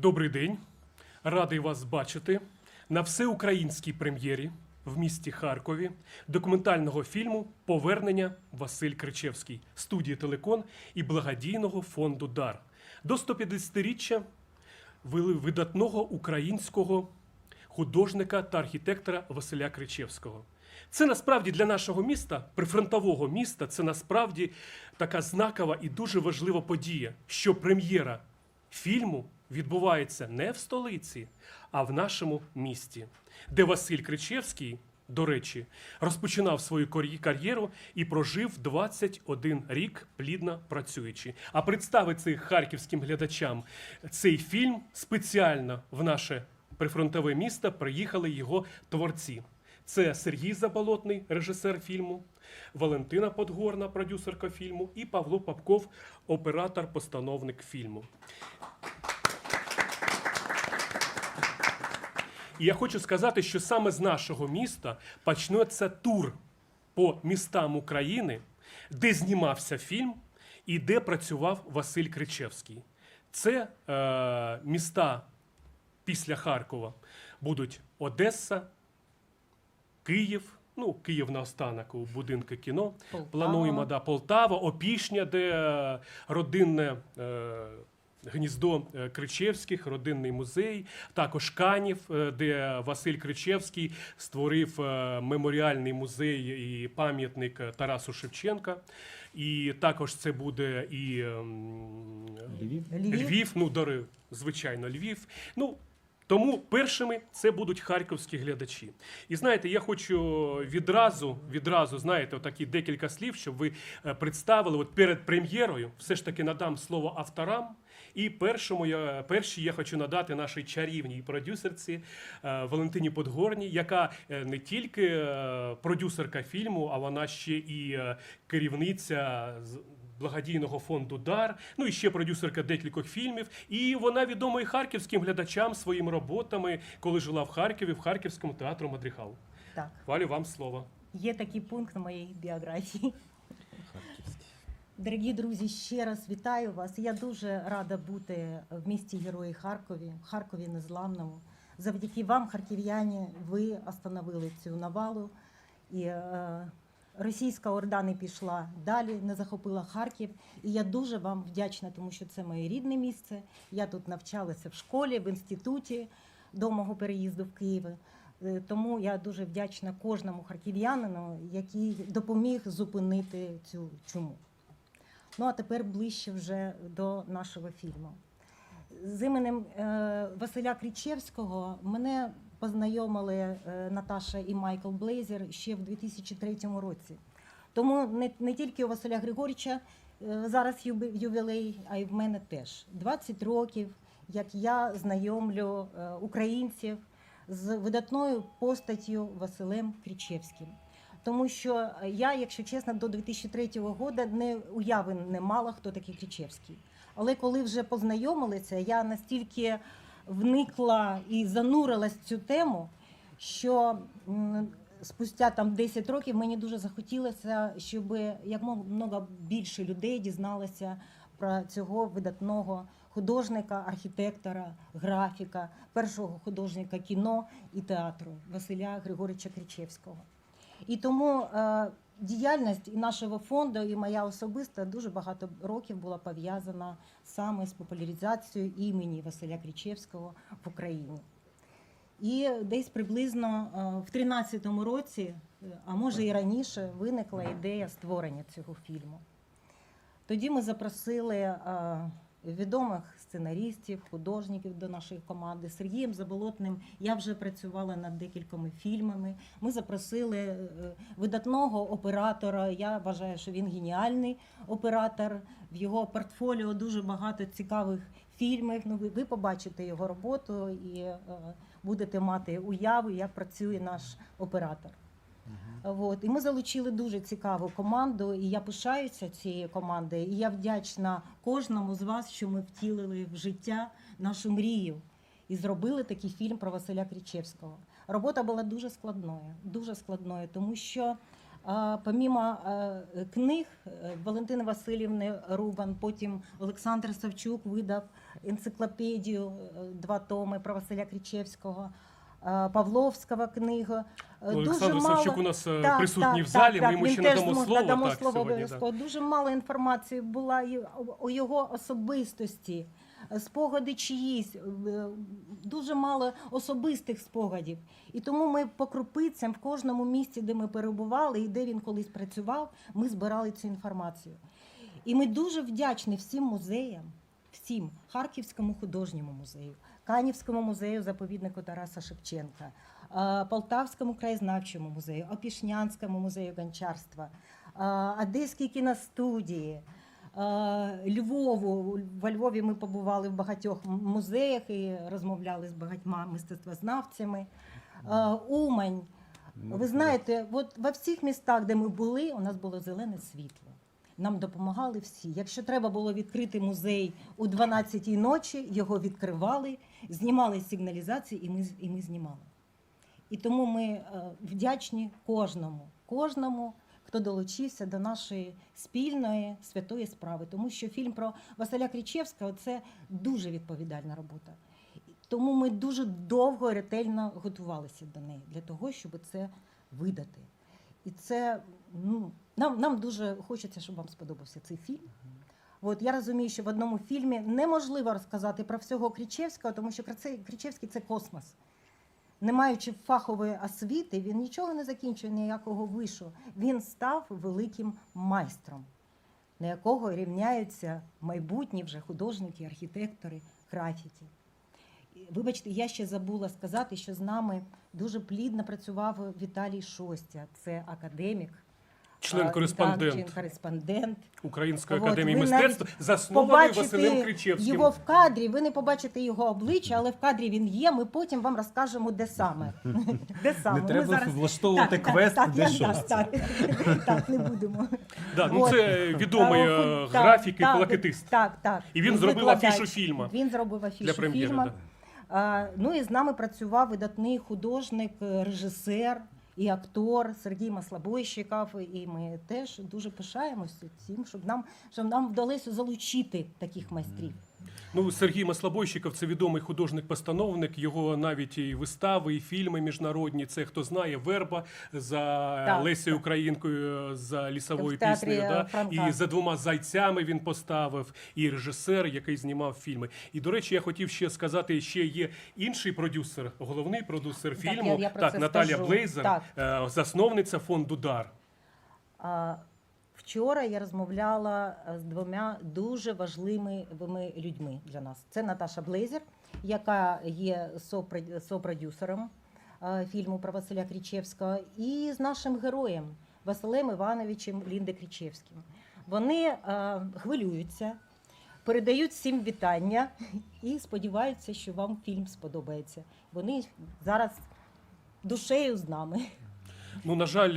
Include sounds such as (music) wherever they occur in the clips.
Добрий день. Радий вас бачити на всеукраїнській прем'єрі в місті Харкові документального фільму Повернення Василь Кричевський студії Телекон і благодійного фонду Дар до 150-річчя вили- видатного українського художника та архітектора Василя Кричевського. Це насправді для нашого міста, прифронтового міста, це насправді така знакова і дуже важлива подія, що прем'єра фільму відбувається не в столиці, а в нашому місті, де Василь Кричевський, до речі, розпочинав свою кар'єру і прожив 21 рік плідно працюючи. А представити харківським глядачам цей фільм спеціально в наше прифронтове місто приїхали його творці. Це Сергій Заболотний, режисер фільму, Валентина Подгорна, продюсерка фільму, і Павло Попков, оператор-постановник фільму. І я хочу сказати, що саме з нашого міста почнеться тур по містам України, де знімався фільм і де працював Василь Кричевський. Це е, міста після Харкова будуть Одеса, Київ. Ну, Київ наостанок у будинку кіно. Полтава. Плануємо да, Полтава, Опішня, де е, родинне е, гніздо е, Кричевських, родинний музей, також Канів, е, де Василь Кричевський створив е, меморіальний музей і пам'ятник Тарасу Шевченка. І також це буде і ем, Львів? Львів. Львів, ну, дори, звичайно, Львів. Ну, тому першими це будуть харківські глядачі. І знаєте, я хочу відразу, відразу, знаєте, такі декілька слів, щоб ви представили от перед прем'єрою. Все ж таки надам слово авторам. І першому я першій я хочу надати нашій чарівній продюсерці е, Валентині Подгорній, яка е, не тільки е, продюсерка фільму, а вона ще і керівниця благодійного фонду Дар. Ну і ще продюсерка декількох фільмів. І вона відома і харківським глядачам своїми роботами, коли жила в Харкові, в Харківському театру Мадрихал. Так, Валю, вам слово. є такий пункт в моїй біографії. Дорогі друзі, ще раз вітаю вас. Я дуже рада бути в місті Герої Харкові, Харкові Незламному. Завдяки вам, харків'яні, ви остановили цю навалу. І е, російська орда не пішла далі, не захопила Харків. І я дуже вам вдячна, тому що це моє рідне місце. Я тут навчалася в школі, в інституті до мого переїзду в Київ. Е, Тому я дуже вдячна кожному харків'янину, який допоміг зупинити цю чуму. Ну а тепер ближче вже до нашого фільму. З іменем е, Василя Крічевського мене познайомили е, Наташа і Майкл Блейзер ще в 2003 році. Тому не, не тільки у Василя Григорьовича е, зараз ювілей, а й в мене теж. 20 років, як я знайомлю українців з видатною постаттю Василем Крічевським. Тому що я, якщо чесно, до 2003 року не уяви не мала, хто такий Крічевський. Але коли вже познайомилися, я настільки вникла і занурилась в цю тему, що спустя там 10 років мені дуже захотілося, щоб якомога більше людей дізналося про цього видатного художника, архітектора, графіка, першого художника кіно і театру Василя Григорича Кричевського. І тому е, діяльність і нашого фонду, і моя особиста дуже багато років була пов'язана саме з популяризацією імені Василя Крічевського в Україні. І десь приблизно е, в 13-му році, е, а може і раніше, виникла ідея створення цього фільму. Тоді ми запросили відомих сценаристів, художників до нашої команди. Сергієм Заболотним я вже працювала над декількома фільмами. Ми запросили е, видатного оператора. Я вважаю, що він геніальний оператор. В його портфоліо дуже багато цікавих фільмів. Ну, ви, побачите його роботу і е, будете мати уяву, як працює наш оператор. От. І ми залучили дуже цікаву команду, і я пишаюся цією командою. І я вдячна кожному з вас, що ми втілили в життя нашу мрію і зробили такий фільм про Василя Крічевського. Робота була дуже складною, дуже складною, тому що. Помімо книг е, Валентини Васильівни Рубан, потім Олександр Савчук видав енциклопедію, е, два томи про Василя Кричевського, е, Павловського книгу. Е, Олександр Савчук у нас е, Так, присутній так, в залі. так, Ми йому ще надамо слово. надамо так, слово обов'язково. Дуже мало інформації була о- у його особистості, е, спогади чиїсь, е, дуже мало особистих спогадів. І тому ми по крупицям в кожному місці, де ми перебували і де він колись працював, ми збирали цю інформацію. І ми дуже вдячні всім музеям, всім Харківському художньому музею, Канівському музею заповіднику Тараса Шевченка, е, Полтавському краєзнавчому музею, Опішнянському музею гончарства, е, Одеській кіностудії. е, Львову во Львові ми побували в багатьох музеях і розмовляли з багатьма мистецтвознавцями. Умань. Ви знаєте, от во всіх містах, де ми були, у нас було зелене світло. Нам допомагали всі. Якщо треба було відкрити музей у 12-й ночі, його відкривали, знімали сигналізації, і ми, і ми знімали. І тому ми е, вдячні кожному, кожному, хто долучився до нашої спільної святої справи. Тому що фільм про Василя Кричевського це дуже відповідальна робота. Тому ми дуже довго ретельно готувалися до неї для того, щоб це видати. І це ну, нам, нам дуже хочеться, щоб вам сподобався цей фільм. От я розумію, що в одному фільмі неможливо розказати про всього Кричевського, тому що Кричевський це космос. Не маючи фахової освіти, він нічого не закінчує, ніякого вишу. Він став великим майстром, на якого рівняються майбутні вже художники, архітектори, графіті. Вибачте, я ще забула сказати, що з нами дуже плідно працював Віталій Шостя. Це академік, Член-кореспондент член-кореспондент. Української От, академії ви мистецтв, заснований Василем Кричевським. його в кадрі, ви не побачите його обличчя, але в кадрі він є. Ми потім вам розкажемо, де саме. (laughs) Де саме. Не треба влаштовувати Так, квест, так, де так, щось. так, так, так, не будемо. Да, ну От. це відомий Е, так, графік і так, плакатист. Так, так. І він зробив афішу фільму. Він зробив афішу Для прем'єри, фільму. да. Ну і з нами працював видатний художник, е, режисер і актор Сергій Маслобойщиков. І ми теж дуже пишаємося цим, щоб нам, щоб нам вдалося залучити таких майстрів. Ну, Сергій Маслобойщиков це відомий художник-постановник. Його навіть і вистави, і фільми міжнародні. Це хто знає, верба за Так. Лесею Українкою за лісовою піснею. Да? Франка. І за двома зайцями він поставив, і режисер, який знімав фільми. І до речі, я хотів ще сказати: ще є інший продюсер, головний продюсер Так, фільму. я- я про так, це Наталя скажу. Блейзер, Так. е, засновниця фонду Дар. А, Вчора я розмовляла е, з двома дуже важливими людьми для нас. Це Наташа Блейзер, яка є сопро- сопродюсером е, фільму про Василя Крічевського, і з нашим героєм Василем Івановичем Лінде Крічевським. Вони е, хвилюються, передають всім вітання і сподіваються, що вам фільм сподобається. Вони зараз душею з нами. Ну, на жаль,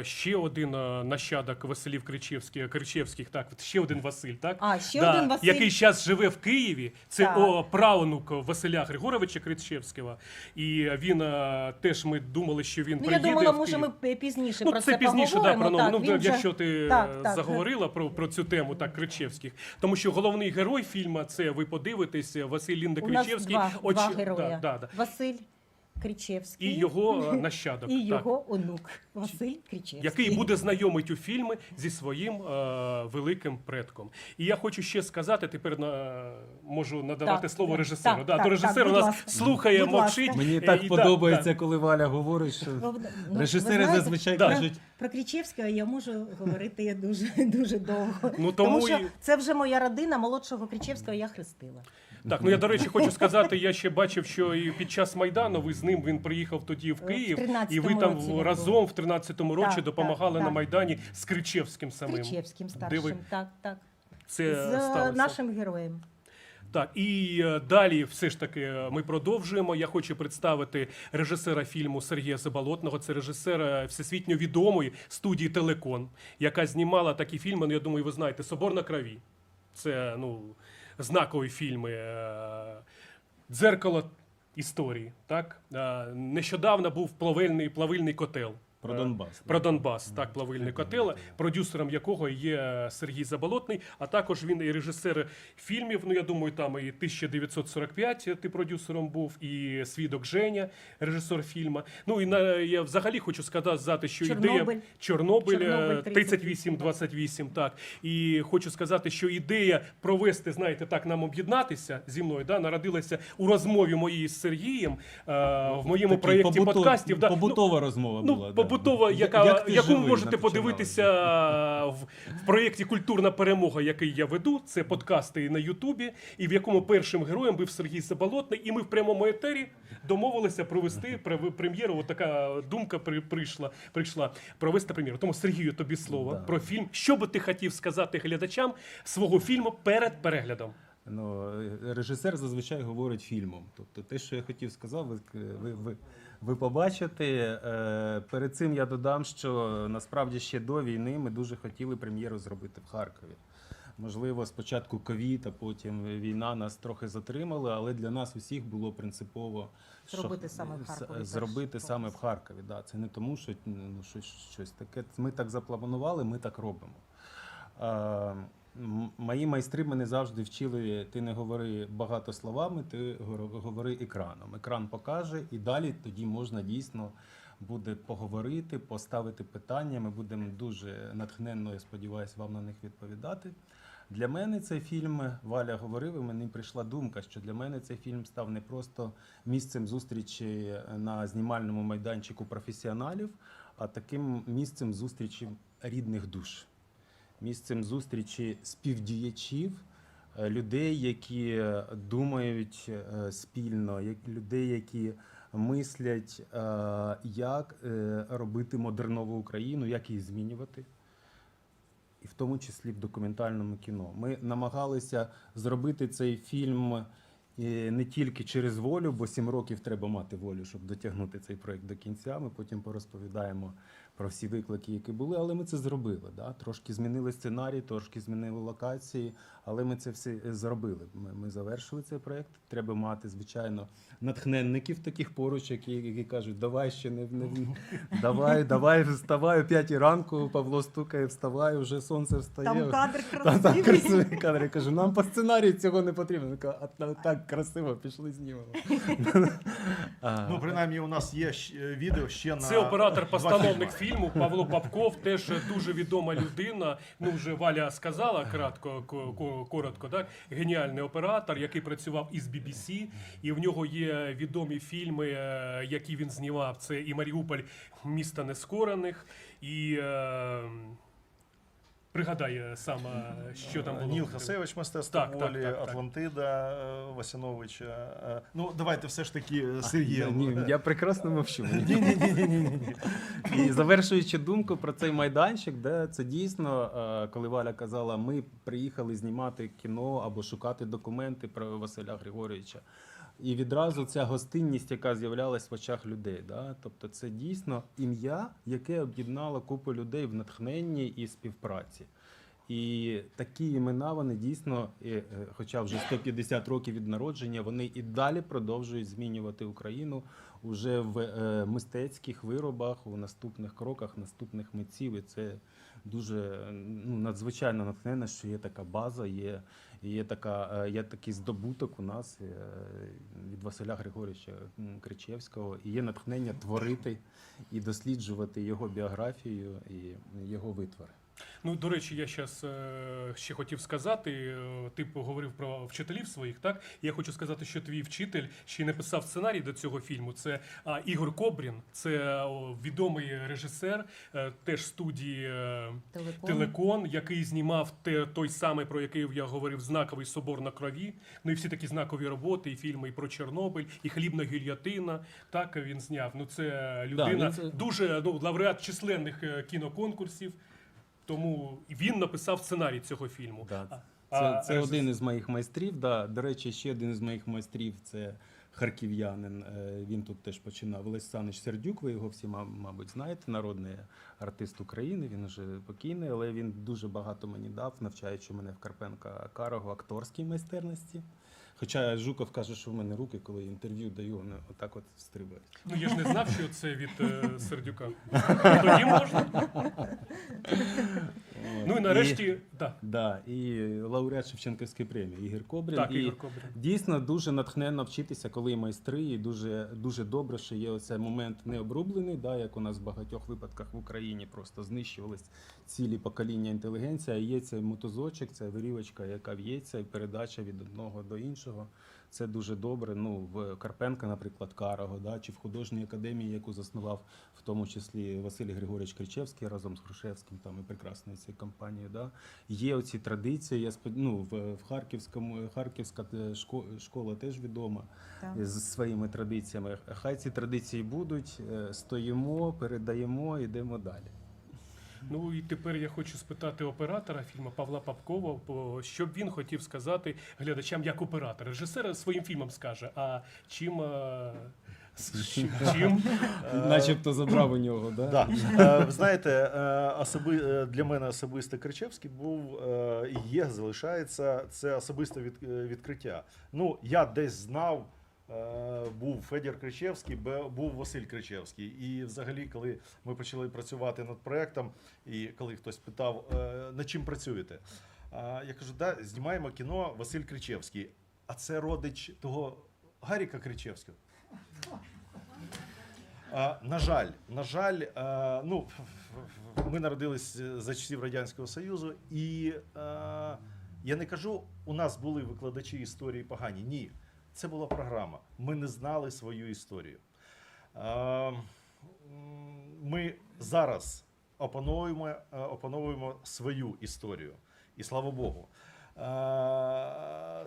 е, ще один е, нащадок Василів Кричевських, Кричевських, так, ще один Василь, так? А, ще Да, один Василь. Який зараз живе в Києві. Це Так. о, правнук Василя Григоровича Кричевського. І він е, теж ми думали, що він Ну, я думала, в може, ми пізніше Ну, про це, це, пізніше, да, про нову. Так, ну, він якщо ти Так, е, так. заговорила про, про цю тему, так, Кричевських. Тому що головний герой фільму це ви подивитесь, Василь Лінда У нас Кричевський. два, Оч- два да, да, да. Василь Кричевський І його е, нащадок. (laughs) і так. його онук Василь Кричевський. який буде знайомить у фільми зі своїм е, великим предком. І я хочу ще сказати, тепер на, можу надавати Так, слово режисеру. так, да, так, то режисер так, у нас ласка. слухає, Будь ласка. мовчить. Мені Е, так і подобається, да, коли Валя говорить, що Ну, режисери знаєте, зазвичай Да. кажуть, Про Кричевського я можу говорити (laughs) дуже дуже довго. Ну, тому що і- це вже моя родина, молодшого Кричевського я хрестила. Так, ну я до речі хочу сказати, я ще бачив, що і під час майдану ви з ним він приїхав тоді в Київ, і ви там році він разом в 13-му році Так, допомагали так, на так. майдані з Кричевським самим. Кричевським Де старшим. ви Так, так. це З сталося? нашим героєм. Так, і е, далі все ж таки е, ми продовжуємо. Я хочу представити режисера фільму Сергія Заболотного. Це режисер е, всесвітньо відомої студії Телекон, яка знімала такі фільми. Ну, я думаю, ви знаєте, Собор на крові. Це ну, знакові фільми. е, Дзеркало історії. Так? Е, Нещодавно був плавильний, плавильний котел. Про е, Донбас. Про Донбас, так, плавильний котел, продюсером якого є Сергій Заболотний, а також він і режисер фільмів. Ну, я думаю, там і 1945 ти продюсером був, і Свідок Женя, режисер фільму. Ну і на я взагалі хочу сказати, що ідея Чорнобиль. Чорнобиль, е, Чорнобиль 38-28, так. І хочу сказати, що ідея провести, знаєте, так нам об'єднатися зі мною, да, народилася у розмові моїй з Сергієм е, в моєму Такий проєкті побутов- подкастів. Да. Ну, Побутова розмова Ну, була. да. Побутова, яка, як ти яку ви живий, можете подивитися в, в проєкті Культурна перемога, який я веду. Це подкасти на Ютубі, і в якому першим героєм був Сергій Заболотний. І ми в прямому етері домовилися провести пре- прем'єру. От така думка при, прийшла, прийшла провести прем'єру. Тому Сергію, тобі слово Да. про фільм. Що би ти хотів сказати глядачам свого фільму перед переглядом? Ну, е, режисер зазвичай говорить фільмом. Тобто те, що я хотів сказати, ви, ви, ви, ви побачите. Е, Перед цим я додам, що насправді ще до війни ми дуже хотіли прем'єру зробити в Харкові. Можливо, спочатку ковід, а потім війна нас трохи затримали, але для нас усіх було принципово що- Зробити саме в Харкові Зробити саме в. Харкові. Да. Це не тому, що ну, щось, щось таке. Ми так запланували, ми так робимо. Мої майстри мене завжди вчили: ти не говори багато словами, ти говори екраном. Екран покаже, і далі тоді можна дійсно буде поговорити, поставити питання. Ми будемо дуже натхненно, я сподіваюся, вам на них відповідати. Для мене цей фільм Валя говорив, і мені прийшла думка, що для мене цей фільм став не просто місцем зустрічі на знімальному майданчику професіоналів, а таким місцем зустрічі рідних душ місцем зустрічі співдіячів, е, людей, які е, думають е, спільно, людей, які мислять, як робити модернову Україну, як її змінювати. І в тому числі в документальному кіно. Ми намагалися зробити цей фільм не тільки через волю, бо сім років треба мати волю, щоб дотягнути цей проект до кінця. Ми потім порозповідаємо про всі виклики, які були, але ми це зробили. Да? Трошки змінили сценарій, трошки змінили локації, але ми це все е, зробили. Ми, ми завершили цей проект. Треба мати, звичайно, натхненників таких поруч, які, які кажуть, давай ще не, не давай, давай, вставай о п'ятій ранку. Павло стукає, вставай, вже сонце встає. Там кадр Та, там красивий. красивий кадр. Я кажу, нам по сценарію цього не потрібно. Я кажу, а та- так красиво, пішли знімемо. Ну, принаймні, у нас є відео ще на Це оператор-постановник фільми. Фільму Павло Бабков, (laughs) теж дуже відома людина. Ну вже Валя сказала кратко, ко- ко- коротко, так геніальний оператор, який працював із BBC, і в нього є відомі фільми, е, які він знімав. Це і Маріуполь, міста нескорених, і. Е, Пригадай саме, що там було. Ніл Хасевич, мистецтво Так, волі, так, так. Атлантида е, Васяновича. Е, Ну, давайте все ж таки е, Сергія. Ні, я прекрасно мовчу. Ні, ні, ні, ні, ні. І завершуючи думку про цей майданчик, де це дійсно, е, коли Валя казала, ми приїхали знімати кіно або шукати документи про Василя Григорьовича. І відразу ця гостинність, яка з'являлась в очах людей. Да? Тобто це дійсно ім'я, яке об'єднало купу людей в натхненні і співпраці. І такі імена вони дійсно, е, хоча вже 150 років від народження, вони і далі продовжують змінювати Україну уже в е, мистецьких виробах, у наступних кроках, наступних митців. І це дуже ну, надзвичайно натхненно, що є така база, є, є, така, е, є такий здобуток у нас е, від Василя Григоровича Кричевського, і є натхнення творити і досліджувати його біографію і його витвори. Ну, до речі, я зараз ще хотів сказати. е, Ти поговорив про вчителів своїх, так? Я хочу сказати, що твій вчитель ще й написав сценарій до цього фільму. Це Ігор Кобрін, це о, відомий режисер, е, теж студії е, Телеком. Телекон, який знімав те, той самий, про який я говорив, знаковий собор на крові. Ну і всі такі знакові роботи, і фільми і про Чорнобиль, і хлібна гільйотина. Так він зняв. Ну це людина він це- дуже ну, лауреат численних е, кіноконкурсів. Тому він написав сценарій цього фільму. Да. А- Це, а це один із моїх майстрів. Да. До речі, ще один із моїх майстрів це харків'янин. Е, Він тут теж починав. Олесь Санич Сердюк, ви його всі, мабуть, знаєте, народний артист України. Він вже покійний, але він дуже багато мені дав, навчаючи мене в Карпенка Карого акторській майстерності. Хоча Жуков каже, що в мене руки, коли я інтерв'ю даю, вони отак от стрибають. Ну я ж не знав, що це від е, Сердюка. (laughs) Тоді можна. Ну і нарешті, так, Да, і лауреат Шевченківської премії Ігор Кобрін. так, і Ігор Кобрин. Дійсно дуже натхненно вчитися, коли майстри, і дуже, дуже добре, що є оцей момент необрублений, да, як у нас в багатьох випадках в Україні просто знищувались цілі покоління інтелігенції, а є цей мотузочок, ця вирівочка, яка в'ється, і передача від одного до іншого. Це дуже добре. Ну, в Карпенка, наприклад, Карого, да, чи в художній академії, яку заснував в тому числі Василь Григорович Кричевський разом з Грушевським, там і прекрасною цією компанією. Да. Є оці традиції. Я спод... ну, в, Харківському Харківська школа теж відома Так. з своїми традиціями. Хай ці традиції будуть. е, Стоїмо, передаємо, йдемо далі. Ну і тепер я хочу спитати оператора фільму Павла Папкова, що б він хотів сказати глядачам як оператор. Режисер своїм фільмом скаже, а чим. е, чим, чим (laughs) Начебто забрав у нього, да? Да. Е, Ви знаєте, е, особи, е, для мене особисто Кричевський був е, і є, залишається це особисте від, е, відкриття. Ну, я десь знав, е, був Федір Кричевський, був Василь Кричевський. І взагалі, коли ми почали працювати над проектом, і коли хтось питав, е, над чим працюєте, я кажу, да, знімаємо кіно Василь Кричевський. А це родич того Гаріка Кричевського. На жаль, на жаль, ну, ми народились за часів Радянського Союзу, і я не кажу, у нас були викладачі історії погані. Ні, це була програма. Ми не знали свою історію. Ми зараз опановуємо, е, опановуємо свою історію. І слава Богу.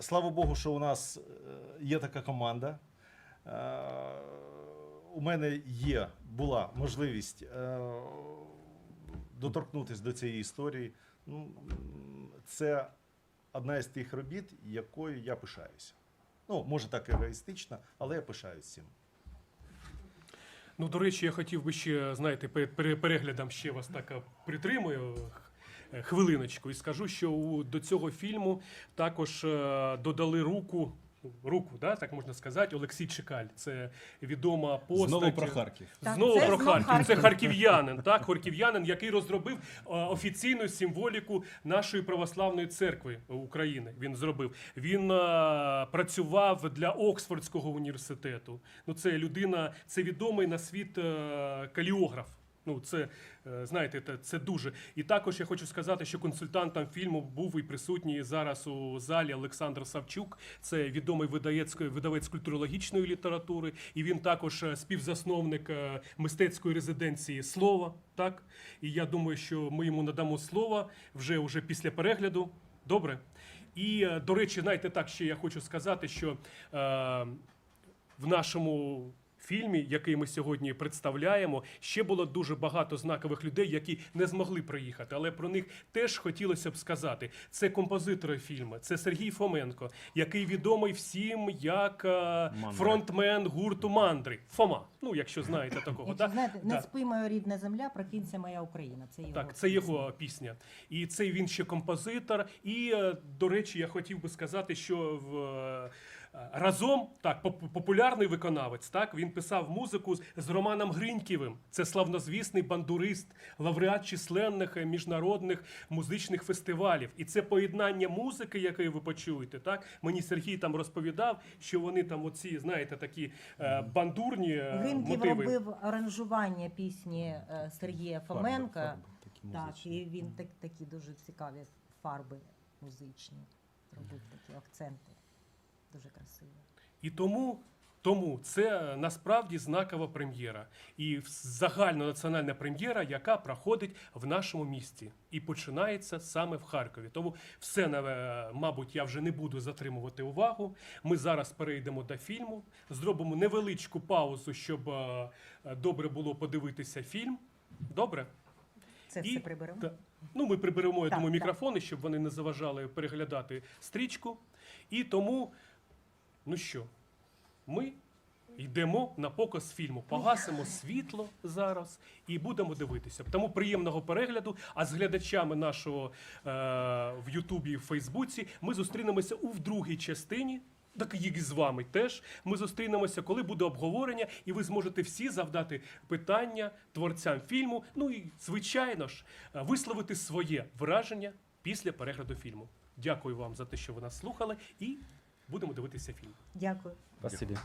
Слава Богу, що у нас е, є така команда. У мене є, була можливість е, доторкнутися до цієї історії. Ну, це одна із тих робіт, якою я пишаюся. Ну, може так егоїстично, але я пишаюсь цим. Ну, до речі, я хотів би ще, знаєте, перед переглядом ще вас так е, притримую е, хвилиночку і скажу, що до цього фільму також е, додали руку. Руку, да, так можна сказати, Олексій Чекаль. Це відома постать. Знову про Харків. Так, Знову це про знов Харків. Це Харків. харків'янин, так, харків'янин, який розробив е, офіційну символіку нашої православної церкви України. Він зробив. Він е, працював для Оксфордського університету. Ну, це людина, це відомий на світ е, каліограф. Ну, це е, знаєте, це, дуже. І також я хочу сказати, що консультантом фільму був і присутній зараз у залі Олександр Савчук. Це відомий видавець, видавець культурологічної літератури, і він також е, співзасновник е, мистецької резиденції Слово. Так, і я думаю, що ми йому надамо слово вже, вже після перегляду. Добре. І до речі, знаєте, так ще я хочу сказати, що е, в нашому фільмі, який ми сьогодні представляємо, ще було дуже багато знакових людей, які не змогли приїхати, але про них теж хотілося б сказати. Це композитори фільму, це Сергій Фоменко, який відомий всім як е, фронтмен гурту Мандри. Фома. Ну, якщо знаєте такого. Якщо так? знаєте, не Да. спи моя рідна земля, прокинься моя Україна. Це його Так, це його пісня. І це він ще композитор. І, е, до речі, я хотів би сказати, що в. Е, Разом так, популярний виконавець, так він писав музику з, з Романом Гриньківим. Це славнозвісний бандурист, лауреат численних е, міжнародних музичних фестивалів. І це поєднання музики, яке ви почуєте. Так мені Сергій там розповідав, що вони там, оці, знаєте, такі е, бандурні е, Гринків мотиви. робив аранжування пісні е, Сергія Фоменка. фарби такі Так, і він так, такі дуже цікаві фарби музичні. Робив такі акценти. Дуже красиво. І тому, тому це насправді знакова прем'єра і загальнонаціональна прем'єра, яка проходить в нашому місті і починається саме в Харкові. Тому все, мабуть, я вже не буду затримувати увагу. Ми зараз перейдемо до фільму, зробимо невеличку паузу, щоб е, е, добре було подивитися фільм. Добре? Це І- все приберемо. Та- Ну, ми приберемо, я Так, думаю, так. мікрофони, щоб вони не заважали переглядати стрічку. І тому, ну що, ми йдемо на показ фільму, погасимо світло зараз і будемо дивитися. Тому приємного перегляду. А з глядачами нашого е, в Ютубі і в Фейсбуці ми зустрінемося у другій частині. Так і з вами теж ми зустрінемося, коли буде обговорення, і ви зможете всі завдати питання творцям фільму. Ну і звичайно ж е, висловити своє враження після перегляду фільму. Дякую вам за те, що ви нас слухали, і будемо дивитися фільм. Дякую. Спасибі.